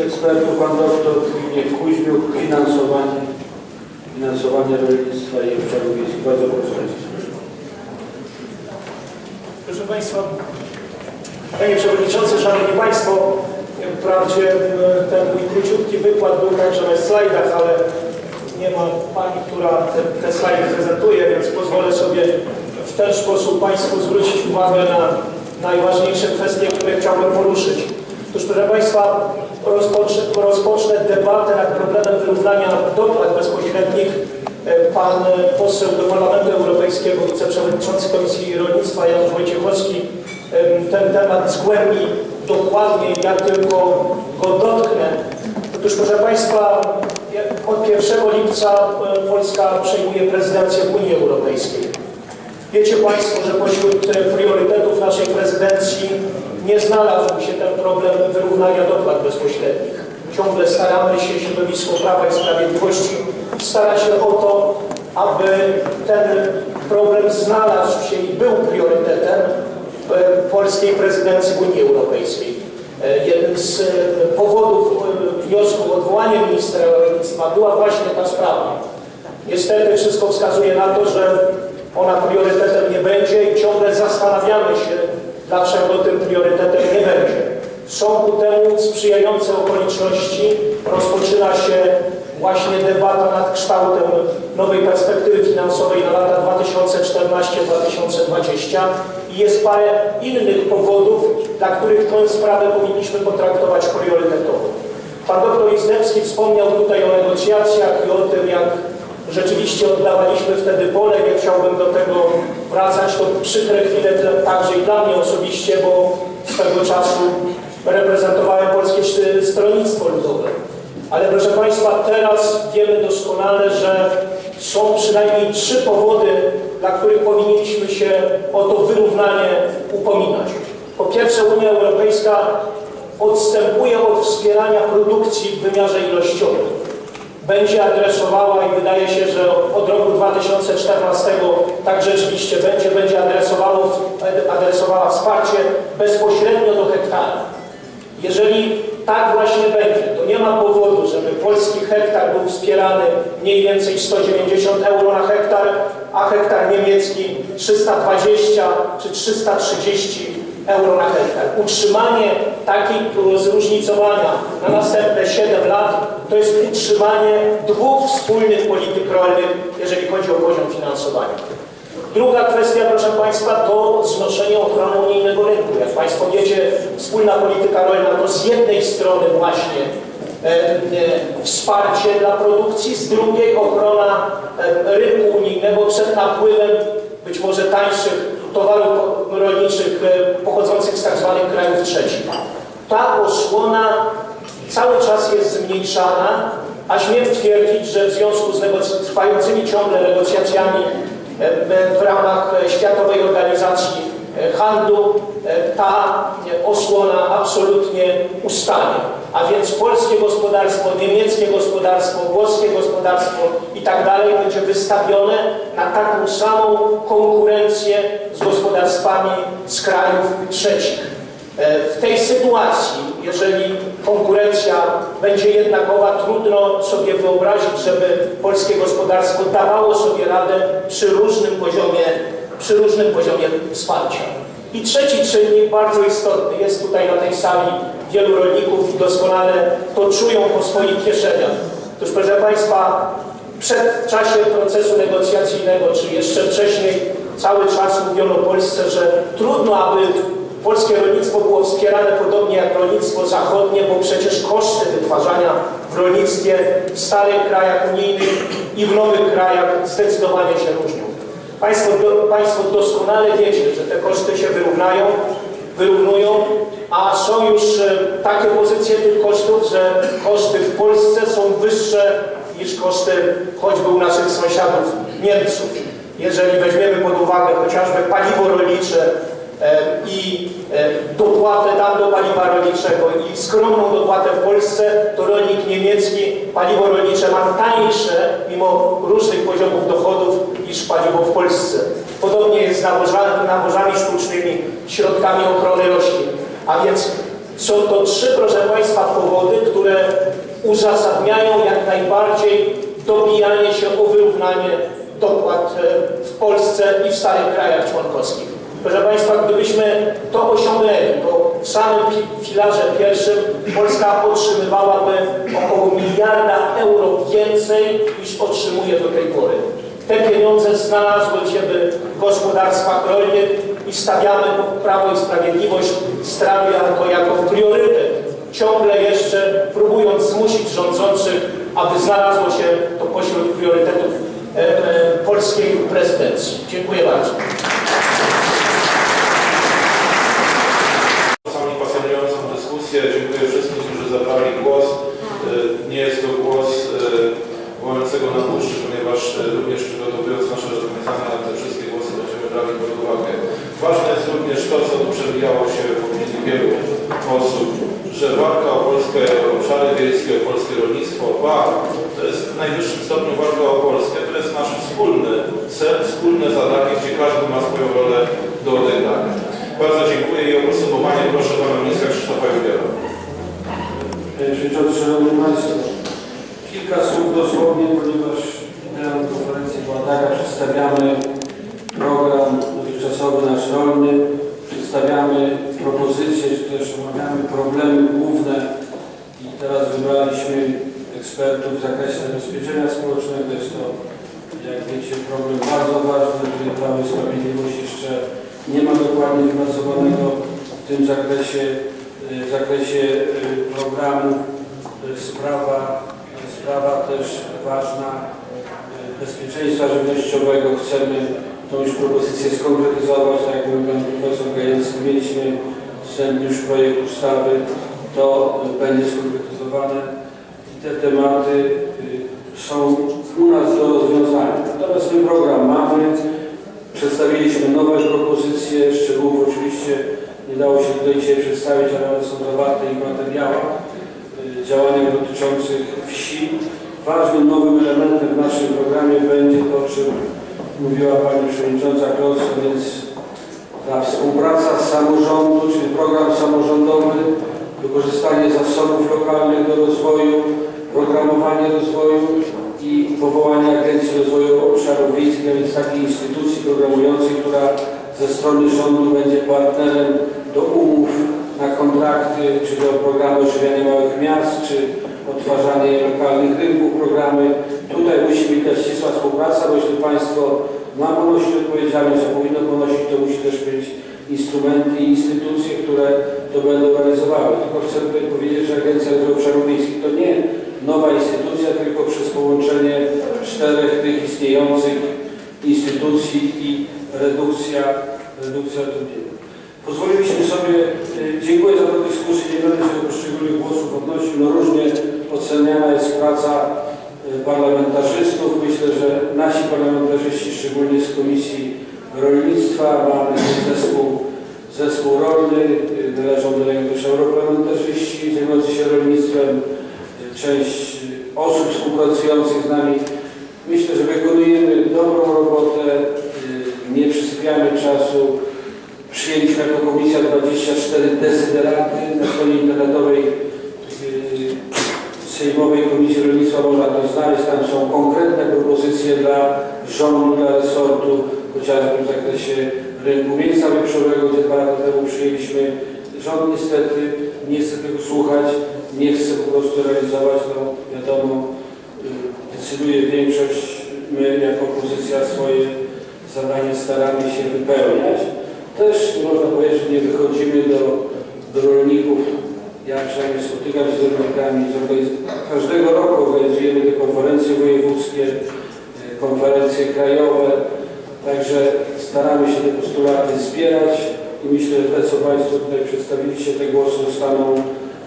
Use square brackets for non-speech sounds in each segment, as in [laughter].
ekspertów, pan doktor Zbigniew Kuźmiuk, finansowanie, finansowanie rolnictwa i obszarów wiejskich. Bardzo proszę. Proszę Państwa, Panie Przewodniczący, Szanowni Państwo, wprawdzie m, ten mój króciutki wykład był także na slajdach, ale nie ma Pani, która te, te slajdy prezentuje, więc pozwolę sobie w ten sposób Państwu zwrócić uwagę na najważniejsze kwestie, które chciałbym poruszyć. Otóż, proszę Państwa, rozpocznę, rozpocznę debatę nad problemem wyrównania dopłat bezpośrednich E, Pan poseł do Parlamentu Europejskiego, wiceprzewodniczący Komisji Rolnictwa Jan Wojciechowski ten temat zgłębi dokładnie, jak tylko go dotknę. Otóż proszę Państwa, od 1 lipca e, Polska przejmuje prezydencję Unii Europejskiej. Wiecie Państwo, że pośród e, priorytetów naszej prezydencji nie znalazł się ten problem wyrównania dopłat bezpośrednich. Ciągle staramy się, środowisko Prawa i Sprawiedliwości stara się o to, aby ten problem znalazł się i był priorytetem e, polskiej prezydencji w Unii Europejskiej. E, Jednym z e, powodów wniosku o odwołanie ministra rolnictwa była właśnie ta sprawa. Niestety wszystko wskazuje na to, że ona priorytetem nie będzie i ciągle zastanawiamy się, dlaczego tym priorytetem nie będzie. Są ku temu sprzyjające okoliczności. Rozpoczyna się właśnie debata nad kształtem nowej perspektywy finansowej na lata 2014-2020 i jest parę innych powodów, dla których tę sprawę powinniśmy potraktować priorytetowo. Pan doktor Izdebski wspomniał tutaj o negocjacjach i o tym, jak rzeczywiście oddawaliśmy wtedy pole. Nie chciałbym do tego wracać. To przykre chwile także i dla mnie osobiście, bo swego czasu reprezentowałem Polskie Stronnictwo Ludowe. Ale proszę Państwa, teraz wiemy doskonale, że są przynajmniej trzy powody, dla których powinniśmy się o to wyrównanie upominać. Po pierwsze, Unia Europejska odstępuje od wspierania produkcji w wymiarze ilościowym. Będzie adresowała i wydaje się, że od roku 2014 tak rzeczywiście będzie, będzie adresowała wsparcie bezpośrednio do hektara. Jeżeli tak właśnie będzie, to nie ma powodu, żeby polski hektar był wspierany mniej więcej 190 euro na hektar, a hektar niemiecki 320 czy 330 euro na hektar. Utrzymanie takiego zróżnicowania na następne 7 lat to jest utrzymanie dwóch wspólnych polityk rolnych, jeżeli chodzi o poziom finansowania. Druga kwestia, proszę Państwa, to znoszenie ochrony unijnego rynku. Jak Państwo wiecie, wspólna polityka rolna to z jednej strony właśnie e, e, wsparcie dla produkcji, z drugiej ochrona e, rynku unijnego przed napływem być może tańszych towarów rolniczych e, pochodzących z tak zwanych krajów trzecich. Ta osłona cały czas jest zmniejszana, a śmiem twierdzić, że w związku z trwającymi ciągle negocjacjami e, w ramach e, Światowej Organizacji e, Handlu ta osłona absolutnie ustanie. A więc polskie gospodarstwo, niemieckie gospodarstwo, włoskie gospodarstwo i tak dalej będzie wystawione na taką samą konkurencję z gospodarstwami z krajów trzecich. W tej sytuacji, jeżeli konkurencja będzie jednakowa, trudno sobie wyobrazić, żeby polskie gospodarstwo dawało sobie radę przy różnym poziomie, przy różnym poziomie wsparcia. I trzeci czynnik, bardzo istotny, jest tutaj na tej sali wielu rolników i doskonale to czują po swoich kieszeniach. Otóż proszę Państwa, przed czasie procesu negocjacyjnego, czy jeszcze wcześniej, cały czas mówiono Polsce, że trudno, aby polskie rolnictwo było wspierane podobnie jak rolnictwo zachodnie, bo przecież koszty wytwarzania w rolnictwie w starych krajach unijnych i w nowych krajach zdecydowanie się różnią. Państwo, do, państwo doskonale wiecie, że te koszty się wyrównają, wyrównują, a są już e, takie pozycje tych kosztów, że koszty w Polsce są wyższe niż koszty choćby u naszych sąsiadów Niemców. Jeżeli weźmiemy pod uwagę chociażby paliwo rolnicze e, i dopłatę tam do paliwa rolniczego i skromną dopłatę w Polsce, to rolnik niemiecki paliwo rolnicze ma tańsze, mimo różnych poziomów dochodów, niż paliwo w Polsce. Podobnie jest z nawożami, nawożami sztucznymi, środkami ochrony roślin. A więc Są to trzy, proszę Państwa, powody, które uzasadniają jak najbardziej dobijanie się o wyrównanie dopłat e, w Polsce i w starych krajach członkowskich. Proszę Państwa, gdybyśmy to osiągnęli, to w samym fi- filarze pierwszym Polska otrzymywałaby około miliarda euro więcej niż otrzymuje do tej pory. Te pieniądze znalazły się w gospodarstwach rolnych i stawiamy Prawo i Sprawiedliwość stawia to jako priorytet. Ciągle jeszcze próbując zmusić rządzących, aby znalazło się to pośród priorytetów e, e, polskiej prezydencji. Dziękuję bardzo. Czasami pasjonującą dyskusję. Dziękuję wszystkim, którzy zabrali głos. Y, Nie jest to głos y, wołającego na puszczy, ponieważ y, również przygotowując nasze rozwiązania, te wszystkie głosy będziemy brali pod uwagę. Ważne jest również to, co tu przewijało się w opinii wielu osób, że walka o polskie obszary wiejskie, o polskie rolnictwo, ba, to jest w najwyższym stopniu walka o Polskę. To jest nasz wspólny cel, wspólne zadanie, gdzie każdy ma swoją rolę do odegrania. Bardzo dziękuję i o podsumowanie proszę Pana Ministra Krzysztofa Jubiera. Przewodniczący, Szanowni Państwo, kilka słów dosłownie, ponieważ miałem konferencję była taka, przedstawiamy program dotychczasowy nasz rolny, przedstawiamy propozycje, czy też omawiamy problemy główne i teraz wybraliśmy ekspertów w zakresie zabezpieczenia społecznego. Jest to, jak wiecie, problem bardzo ważny, który Prawo i Sprawiedliwość jeszcze nie ma dokładnie wypracowanego w tym zakresie, y, w zakresie y, programu. Jest sprawa, sprawa też ważna y, bezpieczeństwa żywnościowego. Chcemy tą już propozycję skonkretyzować, tak jak mówił pan profesor Gajewski, mieliśmy wstępny już projekt ustawy, to y, będzie skonkretyzowane i te tematy y, są u nas do rozwiązania. Natomiast my program mamy, Przedstawiliśmy nowe propozycje, szczegółów oczywiście nie dało się tutaj dzisiaj przedstawić, ale one są zawarte w materiałach y, działaniach dotyczących wsi. Ważnym nowym elementem w naszym programie będzie to, o czym mówiła Pani Przewodnicząca Klocka, więc ta współpraca samorządu, czyli program samorządowy, wykorzystanie zasobów lokalnych do rozwoju, programowanie rozwoju i powołanie Agencji Rozwoju Obszarów Wiejskich, a więc takiej instytucji programującej, która ze strony rządu będzie partnerem do umów na kontrakty, czy do programu ożywiania małych miast, czy odtwarzanie lokalnych rynków, programy. Tutaj musi być też ścisła współpraca, bo jeśli Państwo ma ponosić odpowiedzialność, a powinno ponosić, to musi też być instrumenty i instytucje, które to będą realizowały. Tylko chcę tutaj powiedzieć, że Agencja Rozwoju Obszarów Wiejskich to nie nowa instytucja, tylko przez połączenie czterech tych istniejących instytucji i redukcja, redukcja trudnienia. Pozwoliliśmy sobie, y, dziękuję za tę dyskusję, nie będę się do poszczególnych głosów odnosił, no różnie oceniana jest praca y, parlamentarzystów. Myślę, że nasi parlamentarzyści, szczególnie z Komisji Rolnictwa, mamy zespół, zespół rolny, y, należą do niego też europarlamentarzyści zajmujący się rolnictwem, część osób współpracujących z nami. Myślę, że y, przysypiamy czasu. Przyjęliśmy jako Komisja 24 dezyderaty na stronie internetowej y, Sejmowej Komisji Rolnictwa można to znaleźć. Tam są konkretne propozycje dla rządu, dla resortu, chociażby w zakresie rynku mięsa wieprzowego, gdzie dwa lata temu przyjęliśmy. Rząd niestety nie chce tego słuchać, nie chce po prostu realizować, no wiadomo, y, decyduje większość, my jako opozycja swoje zadanie staramy się wypełniać. Też można powiedzieć, że nie wychodzimy do, do rolników. Ja przynajmniej spotykam się z rolnikami. Każdego roku organizujemy te konferencje wojewódzkie, e, konferencje krajowe. Także staramy się te postulaty zbierać i myślę, że te, co Państwo tutaj przedstawiliście, te głosy zostaną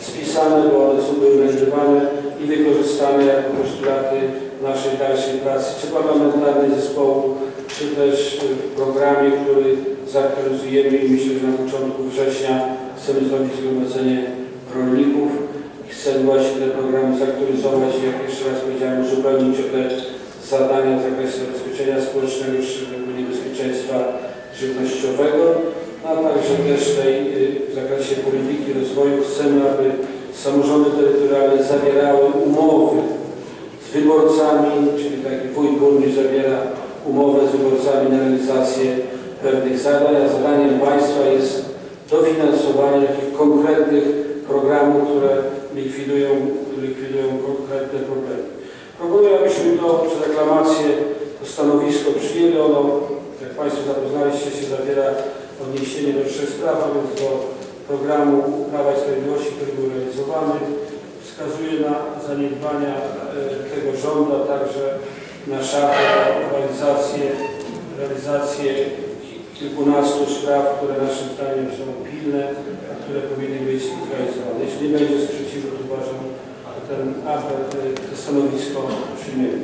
spisane, bo one są wymeldowane i wykorzystane jako postulaty naszej dalszej pracy, czy parlamentarnej zespołu, czy też y, w programie, który zaktualizujemy i myślę, że na początku września chcemy zrobić zgromadzenie rolników chcemy właśnie te programy zaktualizować i jak jeszcze raz powiedziałem, uzupełnić o te zadania w zakresie zabezpieczenia społecznego, szczególnie bezpieczeństwa żywnościowego. a także też tej, y, w zakresie polityki rozwoju chcemy, aby samorządy terytorialne zawierały umowy z wyborcami, czyli taki wójt burmistrz zawiera umowę z wyborcami na realizację pewnych zadań, a zadaniem państwa jest dofinansowanie konkretnych programów, które likwidują, likwidują konkretne problemy. Proponuję, abyśmy to przez aklamację to stanowisko przyjęli. Ono, jak Państwo zapoznaliście się, zawiera odniesienie do trzech spraw, a więc do programu Prawa i Sprawiedliwości, który był realizowany. Wskazuje na zaniedbania e, tego rządu, a także na szafę realizację, realizację kilkunastu spraw, które naszym zdaniem są pilne, a które powinny być realizowane. Jeśli nie będzie sprzeciwu, to uważam, że ten apel, e, to stanowisko przyjmiemy.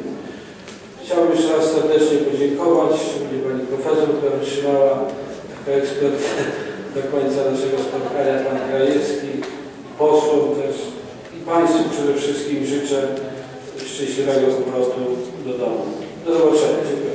Chciałbym jeszcze raz serdecznie podziękować, szczególnie Pani Profesor, która wytrzymała jako ekspert [laughs] do końca naszego spotkania, Pan Krajewski, posłom też i Państwu przede wszystkim życzę szczęśliwego powrotu do domu. Do zobaczenia.